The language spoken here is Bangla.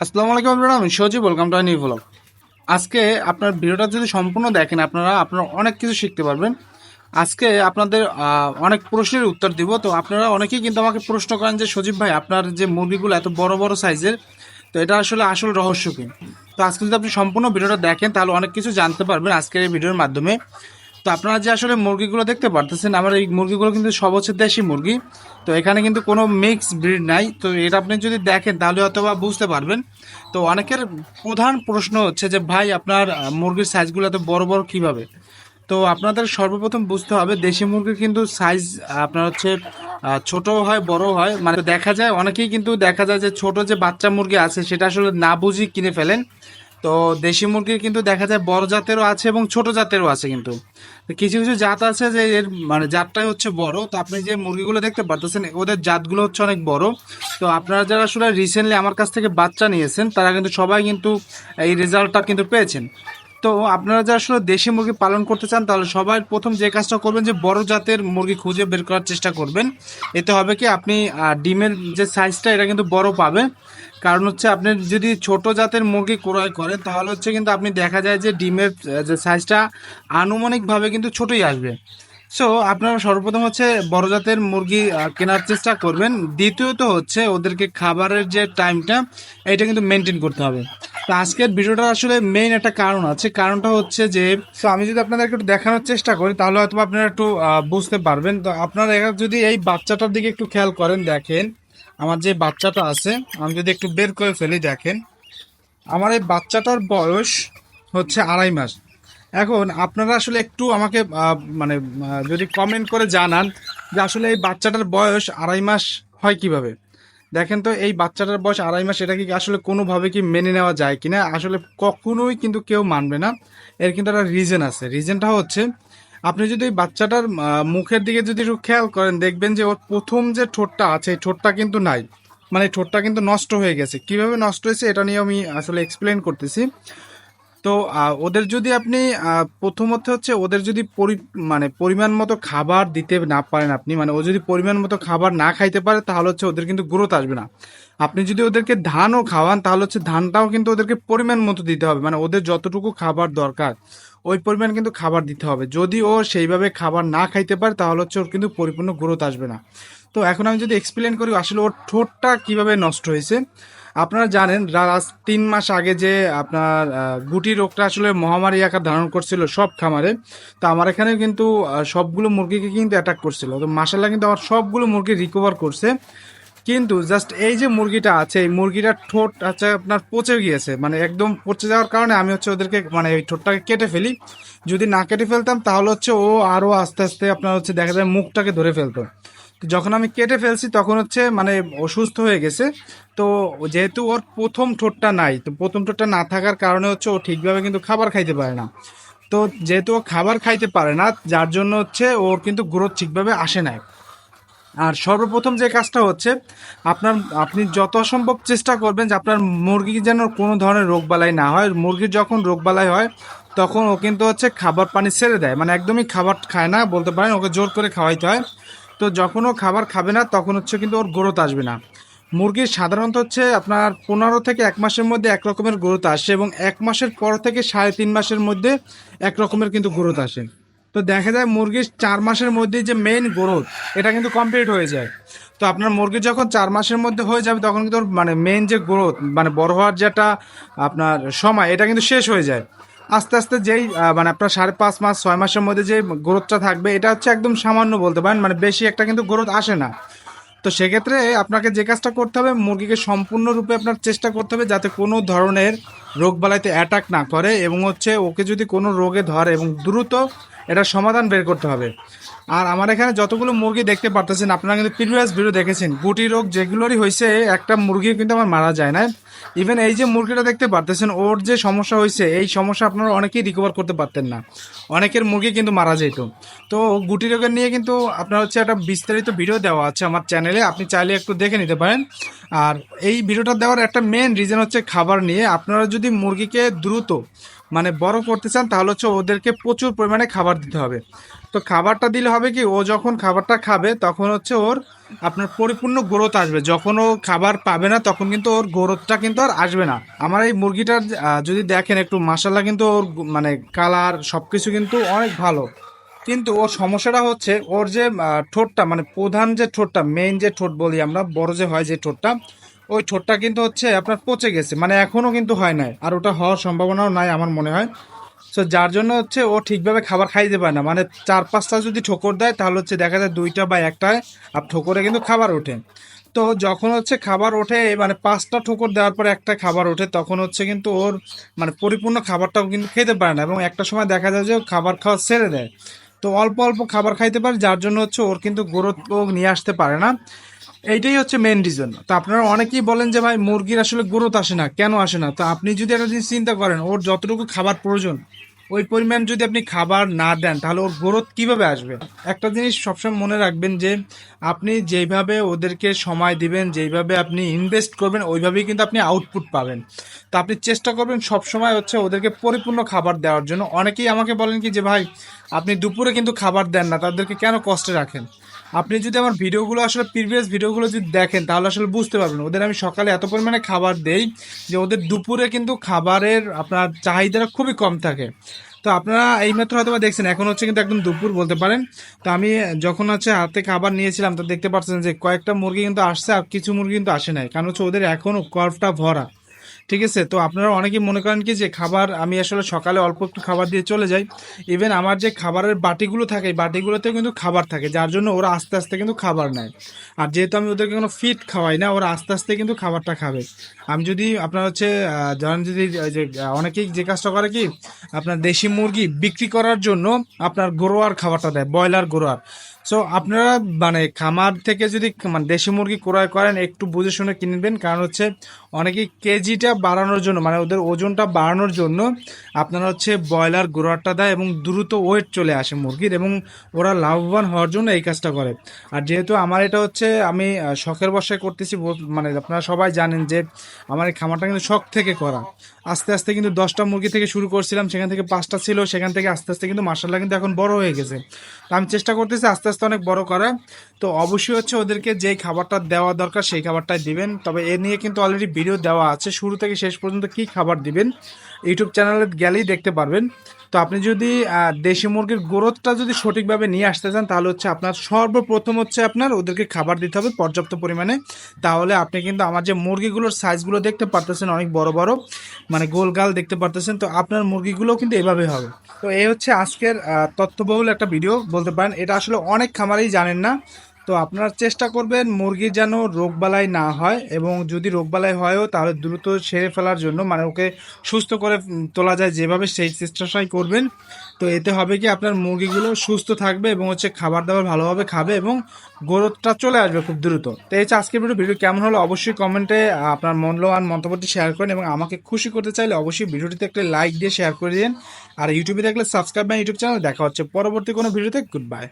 আসসালামু আলাইকুম আপনারা আমি Sajib welcome to new blog আজকে আপনার ভিডিওটা যদি সম্পূর্ণ দেখেন, আপনারা আপনারা অনেক কিছু শিখতে পারবেন। আজকে আপনাদের অনেক প্রশ্নের উত্তর দিব। তো আপনারা অনেকেই কিন্তু আমাকে প্রশ্ন করেন যে, সজীব ভাই, আপনার যে মুরগিগুলো এত বড় বড় সাইজের তো এটা আসলে আসল রহস্য কি? তো আজকে যদি আপনি সম্পূর্ণ ভিডিওটা দেখেন, তাহলে অনেক কিছু জানতে পারবেন আজকের এই ভিডিওর মাধ্যমে। তো আপনারা যে আসলে মুরগিগুলো দেখতে পারতেছেন, আমার এই মুরগিগুলো কিন্তু সব হচ্ছে দেশি মুরগি। তো এখানে কিন্তু কোনো মিক্স ব্রিড নাই। তো এটা আপনি যদি দেখেন, তাহলে হয়তো বা বুঝতে পারবেন। তো অনেকের প্রধান প্রশ্ন হচ্ছে যে, ভাই, আপনার মুরগির সাইজগুলো এত বড় বড় কীভাবে? তো আপনাদের সর্বপ্রথম বুঝতে হবে, দেশি মুরগির কিন্তু সাইজ আপনার হচ্ছে ছোট হয় বড় হয়। মানে দেখা যায়, অনেকেই কিন্তু দেখা যায় যে, ছোট যে বাচ্চা মুরগি আছে, সেটা আসলে না বুঝি কিনে ফেলেন। তো দেশি মুরগির কিন্তু দেখা যায় বড় জাতেরও আছে এবং ছোট জাতেরও আছে কিন্তু। কিছু কিছু জাত আছে যে এর মানে জাতটাই হচ্ছে বড়। তো আপনি যে মুরগিগুলো দেখতে পারতেছেন, ওদের জাতগুলো হচ্ছে অনেক বড়। তো আপনারা যারা আসলে রিসেন্টলি আমার কাছ থেকে বাচ্চা নিয়েছেন, তারা কিন্তু সবাই কিন্তু এই রেজাল্টটা কিন্তু পেয়েছেন। তো আপনারা যারা আসলে দেশি মুরগি পালন করতে চান, তাহলে সবাই প্রথম যে কাজটা করবেন যে বড় জাতের মুরগি খুঁজে বের করার চেষ্টা করবেন। এতে হবে কি, আপনি ডিমের যে সাইজটা এটা কিন্তু বড় পাবে। কারণ হচ্ছে আপনি যদি ছোট জাতের মুরগি ক্রয় করেন, তাহলে হচ্ছে কিন্তু আপনি দেখা যায় যে ডিমের যে সাইজটা আনুমানিকভাবে কিন্তু ছোটই আসবে। সো আপনারা সর্বপ্রথম হচ্ছে বড় জাতের মুরগি কেনার চেষ্টা করবেন। দ্বিতীয়ত হচ্ছে ওদেরকে খাবারের যে টাইমটা, এটা কিন্তু মেনটেন করতে হবে। তো আজকের ভিডিওটা আসলে মেইন একটা কারণ আছে। কারণটা হচ্ছে যে সো আমি যদি আপনাদেরকে একটু দেখানোর চেষ্টা করি, তাহলে হয়তো আপনারা একটু বুঝতে পারবেন। তো আপনারা যদি এই বাচ্চাটার দিকে একটু খেয়াল করেন, দেখেন, আমার যে বাচ্চাটা আছে, আমি যদি একটু বের করে ফেলি, দেখেন, আমার এই বাচ্চাটার বয়স হচ্ছে আড়াই মাস। এখন আপনারা আসলে একটু আমাকে মানে যদি কমেন্ট করে জানান যে আসলে এই বাচ্চাটার বয়স আড়াই মাস হয় কীভাবে? দেখেন তো, এই বাচ্চাটার বয়স আড়াই মাস, এটা কি আসলে কোনোভাবে কি মেনে নেওয়া যায় কি না আসলে কখনোই কিন্তু কেউ মানবে না। এর কিন্তু একটা রিজন আছে। রিজনটা হচ্ছে, আপনি যদি এই বাচ্চাটার মুখের দিকে যদি একটু খেয়াল করেন, দেখবেন যে ওর প্রথম যে ঠোঁটটা আছে, এই ঠোঁটটা কিন্তু নাই। মানে ঠোঁটটা কিন্তু নষ্ট হয়ে গেছে। কীভাবে নষ্ট হয়েছে, এটা নিয়ে আমি আসলে এক্সপ্লেন করতেছি। তো ওদের যদি আপনি প্রথমত হচ্ছে ওদের যদি পরি মানে পরিমাণ মতো খাবার দিতে না পারেন আপনি মানে ও যদি পরিমাণ মতো খাবার না খাইতে পারে, তাহলে হচ্ছে ওদের কিন্তু গ্রোথ আসবে না। আপনি যদি ওদেরকে ধানও খাওয়ান, তাহলে হচ্ছে ধানটাও কিন্তু ওদেরকে পরিমাণ মতো দিতে হবে। মানে ওদের যতটুকু খাবার দরকার, ওই পরিমাণ কিন্তু খাবার দিতে হবে। যদি ও সেইভাবে খাবার না খাইতে পারে, তাহলে হচ্ছে ওর কিন্তু পরিপূর্ণ গ্রোথ আসবে না। তো এখন আমি যদি এক্সপ্লেন করি, আসলে ওর ঠোঁটটা কীভাবে নষ্ট হয়েছে আপনারা জানেন তিন মাস আগে যে আপনার গুটি রোগটা আসলে মহামারী আকার ধারণ করছিল সব খামারে, তো আমার এখানে কিন্তু সবগুলো মুরগিকে কিন্তু অ্যাটাক করছিল। তো মাসাল্লাহ কিন্তু আমার সবগুলো মুরগি রিকভার করছে। কিন্তু জাস্ট এই যে মুরগিটা আছে, এই মুরগিটার ঠোঁট আছে আপনার পচে গিয়েছে। মানে একদম পচে যাওয়ার কারণে আমি হচ্ছে ওদেরকে মানে এই ঠোঁটটাকে কেটে ফেলি। যদি না কেটে ফেলতাম, তাহলে হচ্ছে ও আরও আস্তে আস্তে আপনার হচ্ছে দেখা যায় মুখটাকে ধরে ফেলতো। যখন আমি কেটে ফেলছি, তখন হচ্ছে মানে অসুস্থ হয়ে গেছে। তো যেহেতু ওর প্রথম ঠোঁটটা নাই, তো প্রথম ঠোঁটটা না থাকার কারণে হচ্ছে ও ঠিকভাবে কিন্তু খাবার খাইতে পারে না। তো যেহেতু ও খাবার খাইতে পারে না, যার জন্য হচ্ছে ওর কিন্তু গ্রোথ ঠিকভাবে আসে না আর সর্বপ্রথম যে কাজটা হচ্ছে, আপনার, আপনি যত সম্ভব চেষ্টা করবেন যে আপনার মুরগি যেন কোনো ধরনের রোগবালাই না হয়। মুরগির যখন রোগবালাই হয়, তখন ও কিন্তু হচ্ছে খাবার পানি ছেড়ে দেয়। মানে একদমই খাবার খায় না, বলতে পারেন ওকে জোর করে খাওয়াইতে হয়। তো যখন ও খাবার খাবে না, তখন হচ্ছে কিন্তু ওর গ্রোথ আসবে না। মুরগির সাধারণত হচ্ছে আপনার পনেরো থেকে এক মাসের মধ্যে এক রকমের গ্রোথ আসে এবং এক মাসের পর থেকে সাড়ে তিন মাসের মধ্যে এক রকমের কিন্তু গ্রোথ আসে। তো দেখা যায় মুরগির চার মাসের মধ্যে যে মেইন গ্রোথ এটা কিন্তু কমপ্লিট হয়ে যায়। তো আপনার মুরগি যখন চার মাসের মধ্যে হয়ে যাবে, তখন কিন্তু মানে মেইন যে গ্রোথ মানে বড় হওয়ার যেটা আপনার সময়, এটা কিন্তু শেষ হয়ে যায়। আস্তে আস্তে যেই মানে আপনার সাড়ে পাঁচ মাস, ছয় মাসের মধ্যে যে গ্রোথটা থাকবে, এটা হচ্ছে একদম সামান্য বলতে পারেন মানে বেশি একটা কিন্তু গ্রোথ আসে না। তো সেক্ষেত্রে আপনাকে যে কাজটা করতে হবে, মুরগিকে সম্পূর্ণরূপে আপনার চেষ্টা করতে হবে যাতে কোনো ধরনের রোগ বালাইতে অ্যাটাক না করে এবং হচ্ছে ওকে যদি কোনো রোগে ধরে এবং দ্রুত এটার সমাধান বের করতে হবে। আর আমার এখানে যতগুলো মুরগি দেখতে পারতেছেন, আপনারা কিন্তু প্রিভিয়াস ভিডিও দেখেছেন। গুটি রোগ যেগুলোরই হয়েছে, একটা মুরগি কিন্তু আমার মারা যায় না। ইভেন এই যে মুরগিটা দেখতে পারতেছেন, ওর যে সমস্যা হয়েছে, এই সমস্যা আপনারা অনেকেই রিকভার করতে পারতেন না। অনেকের মুরগি কিন্তু মারা যেত। তো গুটি রোগের নিয়ে কিন্তু আপনার হচ্ছে একটা বিস্তারিত ভিডিও দেওয়া আছে আমার চ্যানেলে আপনি চাইলে একটু দেখে নিতে পারেন। আর এই ভিডিওটা দেওয়ার একটা মেন রিজন হচ্ছে খাবার নিয়ে। আপনারা যদি মুরগিকে দ্রুত মানে বড় করতে চান, তাহলে হচ্ছে ওদেরকে প্রচুর পরিমাণে খাবার দিতে হবে। তো খাবারটা দিলে হবে কি, ও যখন খাবারটা খাবে, তখন হচ্ছে ওর আপনার পরিপূর্ণ গ্রোথ আসবে। যখন ও খাবার পাবে না, তখন কিন্তু ওর গ্রোথটা কিন্তু আর আসবে না। আমার এই মুরগিটার যদি দেখেন একটু মাসাল্লাহ কিন্তু ওর মানে কালার সব কিছু কিন্তু অনেক ভালো। কিন্তু ওর সমস্যাটা হচ্ছে, ওর যে ঠোঁটটা মানে প্রধান যে ঠোঁটটা মেইন যে ঠোঁট বলি আমরা, বড় যে হয় যে ঠোঁটটা ওই ঠোঁটটা কিন্তু হচ্ছে আপনার পচে গেছে মানে এখনও কিন্তু হয় নাই, আর ওটা হওয়ার সম্ভাবনাও নাই আমার মনে হয়। সো যার জন্য হচ্ছে ও ঠিকভাবে খাবার খাইতে পারে না মানে চার পাঁচটা যদি ঠোকর দেয়, তাহলে হচ্ছে দেখা যায় দুইটা বা একটায় আর ঠোকরে কিন্তু খাবার ওঠে। তো যখন হচ্ছে খাবার ওঠে মানে পাঁচটা ঠোকর দেওয়ার পরে একটা খাবার ওঠে, তখন হচ্ছে কিন্তু ওর মানে পরিপূর্ণ খাবারটাও কিন্তু খেতে পারে না, এবং একটা সময় দেখা যায় যে খাবার খাওয়া ছেড়ে দেয়। তো অল্প অল্প খাবার খাইতে পারে, যার জন্য হচ্ছে ওর কিন্তু গ্রোথ নিয়ে আসতে পারে না। এইটাই হচ্ছে মেন রিজন তো আপনারা অনেকেই বলেন যে, ভাই, মুরগির আসলে গ্রোথ আসে না। কেন আসে না? তো আপনি যদি একটা জিনিস চিন্তা করেন, ওর যতটুকু খাবার প্রয়োজন, ওই পরিমাণ যদি আপনি খাবার না দেন, তাহলে ওর গ্রোথ কীভাবে আসবে? একটা জিনিস সবসময় মনে রাখবেন যে, আপনি যেইভাবে ওদেরকে সময় দিবেন যেইভাবে আপনি ইনভেস্ট করবেন, ওইভাবেই কিন্তু আপনি আউটপুট পাবেন। তো আপনি চেষ্টা করবেন সবসময় হচ্ছে ওদেরকে পরিপূর্ণ খাবার দেওয়ার জন্য। অনেকেই আমাকে বলেন কি যে, ভাই, আপনি দুপুরে কিন্তু খাবার দেন না, তাদেরকে কেন কষ্টে রাখেন? আপনি যদি আমার ভিডিওগুলো আসলে প্রিভিয়াস ভিডিওগুলো যদি দেখেন, তাহলে আসলে বুঝতে পারবেন। ওদের আমি সকালে এত পরিমাণে খাবার দেই যে ওদের দুপুরে কিন্তু খাবারের আপনার চাহিদাটা খুবই কম থাকে। তো আপনারা এই মাত্র হয়তো দেখছেন, এখন হচ্ছে কিন্তু একদম দুপুর বলতে পারেন। তো আমি যখন হচ্ছে হাতে খাবার নিয়েছিলাম, তো দেখতে পাচ্ছেন যে কয়েকটা মুরগি কিন্তু আসছে আর কিছু মুরগি কিন্তু আসে নাই। কারণ হচ্ছে ওদের এখনও কর্ভটা ভরা। ঠিক আছে? তো আপনারা অনেকেই মনে করেন কি যে খাবার আমি আসলে সকালে অল্প একটু খাবার দিয়ে চলে যাই। ইভেন আমার যে খাবারের বাটিগুলো থাকে বাটিগুলোতেও কিন্তু খাবার থাকে, যার জন্য ওরা আস্তে আস্তে কিন্তু খাবার নেয়। আর যেহেতু আমি ওদেরকে কোনো ফিট খাওয়াই না, ওরা আস্তে আস্তে কিন্তু খাবারটা খাবে। আমি যদি আপনার হচ্ছে ধরেন যদি যে অনেকেই যে কাজটা করে কি, আপনার দেশি মুরগি বিক্রি করার জন্য আপনার গরোয়ার খাবারটা দেয়, ব্রয়লার গরোয়ার সো আপনারা মানে খামার থেকে যদি মানে দেশি মুরগি ক্রয় করেন, একটু বুঝে শুনে কিনবেন কারণ হচ্ছে অনেকেই কেজিটা বাড়ানোর জন্য মানে ওদের ওজনটা বাড়ানোর জন্য আপনারা হচ্ছে ব্রয়লার গোড়াটা দেয় এবং দ্রুত ওয়েট চলে আসে মুরগির এবং ওরা লাভবান হওয়ার জন্য এই কাজটা করে। আর যেহেতু আমার এটা হচ্ছে, আমি শখের বসায় করতেছি মানে আপনারা সবাই জানেন যে আমার এই খামারটা কিন্তু শখ থেকে করা। আস্তে আস্তে কিন্তু দশটা মুরগি থেকে শুরু করছিলাম, সেখান থেকে পাঁচটা ছিল, সেখান থেকে আস্তে আস্তে কিন্তু মার্শাল্লাহ কিন্তু এখন বড় হয়ে গেছে। তো আমি চেষ্টা করতেছি আস্তে আস্তে অনেক বড় করা। তো অবশ্যই হচ্ছে ওদেরকে যেই খাবারটা দেওয়া দরকার সেই খাবারটাই দিবেন। তবে এ নিয়ে কিন্তু অলরেডি ভিডিও দেওয়া আছে। শুরু থেকে শেষ পর্যন্ত কি খাবার দিবেন? ইউটিউব চ্যানেলে গেলেই দেখতে পারবেন। তো আপনি যদি দেশি মুরগির গ্রোথটা যদি সঠিকভাবে নিয়ে আসতে চান, তাহলে হচ্ছে আপনার সর্বপ্রথম হচ্ছে আপনার ওদেরকে খাবার দিতে হবে পর্যাপ্ত পরিমাণে। তাহলে আপনি কিন্তু আমার যে মুরগিগুলোর সাইজগুলো দেখতে পারতেছেন অনেক বড় বড় মানে গোলগাল দেখতে পারতেছেন, তো আপনার মুরগিগুলোও কিন্তু এভাবে হবে। তো এই হচ্ছে আজকের তথ্যবহুল একটা ভিডিও, বলতে পারেন। এটা আসলে অনেক খামারেই জানেন না। তো আপনারা চেষ্টা করবেন মুরগি যেন রোগবালাই না হয় এবং যদি রোগবালাই হয়ও তাহলে দ্রুত সেরে ফেলার জন্য মানে ওকে সুস্থ করে তোলা যায় যেভাবে সেই চেষ্টাটাই করবেন। তো এতে হবে কি আপনার মুরগিগুলো সুস্থ থাকবে এবং হচ্ছে খাবার দাবার ভালোভাবে খাবে এবং গ্রোথটা চলে আসবে খুব দ্রুত। তো এই আজকের ভিডিও। ভিডিও কেমন হলো অবশ্যই কমেন্টে আপনার মূল্যবান মন্তব্যটি শেয়ার করেন এবং আমাকে খুশি করতে চাইলে অবশ্যই ভিডিওটিতে একটা লাইক দিয়ে শেয়ার করে দিন। আর ইউটিউবে দেখলে সাবস্ক্রাইব বা ইউটিউব চ্যানেল দেখা হচ্ছে। পরবর্তী কোনো ভিডিওতে গুড বাই।